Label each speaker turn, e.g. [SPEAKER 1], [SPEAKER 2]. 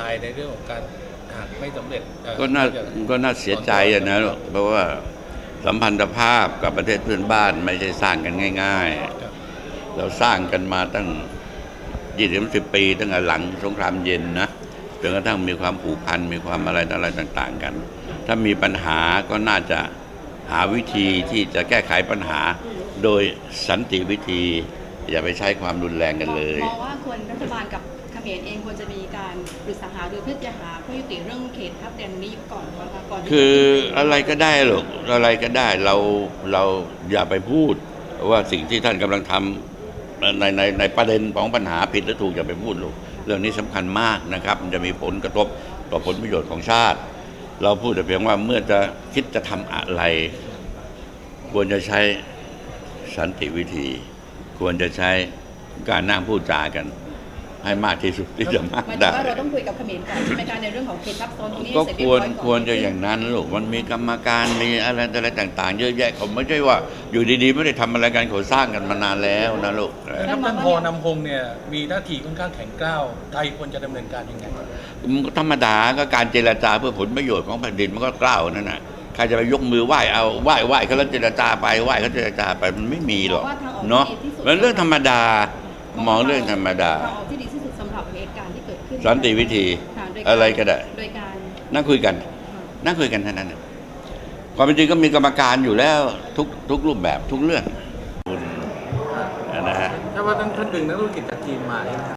[SPEAKER 1] ลายในเรื่องของการหากไม่สำเร็จเอ่อ
[SPEAKER 2] ก็น่า
[SPEAKER 1] จะ
[SPEAKER 2] ก็น่าเสียใจอะนะเพราะว่าสัมพันธภาพกับประเทศเพื่อนบ้านไม่ใช่สร้างกันง่าย
[SPEAKER 1] ครับ
[SPEAKER 2] ๆเราสร้างกันมาตั้งยี่สิบสิบปี ตั้งแต่หลังสงครามเย็นนะจนกระทั่งมีความผูกพันมีความอะไรต่ออะไรต่าง ๆ กัน ถ้ามีปัญหาก็น่าจะหาวิธีที่จะแก้ไขปัญหา โดยสันติวิธี อย่าไปใช้ความรุนแรงกันเลย
[SPEAKER 3] มองว่าควรรัฐบาลกับเข มรเองควรจะมีการปรึกษาหารือเพื่อจะหาข้อยุติเรื่องเขตทับแดนนี้ก่อนก่อน
[SPEAKER 2] คืออะไรก็ได้หรอกอะไรก็ได้เราเราอย่าไปพูดว่าสิ่งที่ท่านกำลังทำในในในประเด็นของปัญหาผิดหรือถูกอย่าไปพูดหรอกเรื่องนี้สำคัญมากนะครับ มันจะมีผลกระทบต่อผลประโยชน์ของชาติ เราพูดแต่เพียงว่าเมื่อจะคิดจะทำอะไร ควรจะใช้สันติวิธี ควรจะใช้การนั่งพูดจากัน ให้มากที่สุดที่จะมาก
[SPEAKER 3] หมายถึง
[SPEAKER 2] ได้
[SPEAKER 3] ว่าเราต้องคุยกับเขมรก่อนใช่ไหมคะในเรื่องของเขตทับซ้อนตรงนี้
[SPEAKER 2] ก็
[SPEAKER 3] เสร็จ
[SPEAKER 2] ค
[SPEAKER 3] เรียวบ
[SPEAKER 2] ร
[SPEAKER 3] ร้อยก่อน
[SPEAKER 2] ควรจะอย่างนั้นลูกมันมีกรรมการมีอะไรอะไรต่าง ๆ เยอะแยะเขาไม่ใช่ว่าอยู่ดีๆไม่ได้ทำอะไรกันเขาสร้างกันมานานแล้วนะลูก
[SPEAKER 1] นะครับท่านพอนำพงศ์เนี่ยมีท่าทีค่อนข้างแข็งกร้าวไทยควรจะดำเนินการยังไง
[SPEAKER 2] มันก็ธรรมดาก็การเจรจาเพื่อผลประโยชน์ของแผ่นดินมันก็กล้าวนั่นน่ะใครจะไปยกมือไหว้เอาไหว้ไหว้เขาแล้วเจรจาไปไหว้เขาเจรจาไปมันไม่มีหรอกเนาะมันเรื่องธรรมดามองเรื่องธรรมดา สันติวิธี
[SPEAKER 3] ค่ะโดย
[SPEAKER 2] อะไรก็ได้
[SPEAKER 3] โดยการ
[SPEAKER 2] นั่งคุยกัน นั่งคุยกันเท่านั้นน่ะความเป็นจริงก็มีกรรมการอยู่แล้วทุกทุกรูปแบบทุกเรื่องคุณนะฮะ
[SPEAKER 1] ถ้าว่าท่านท่านดึงนักธุรกิจจากจีนมาเนี่ย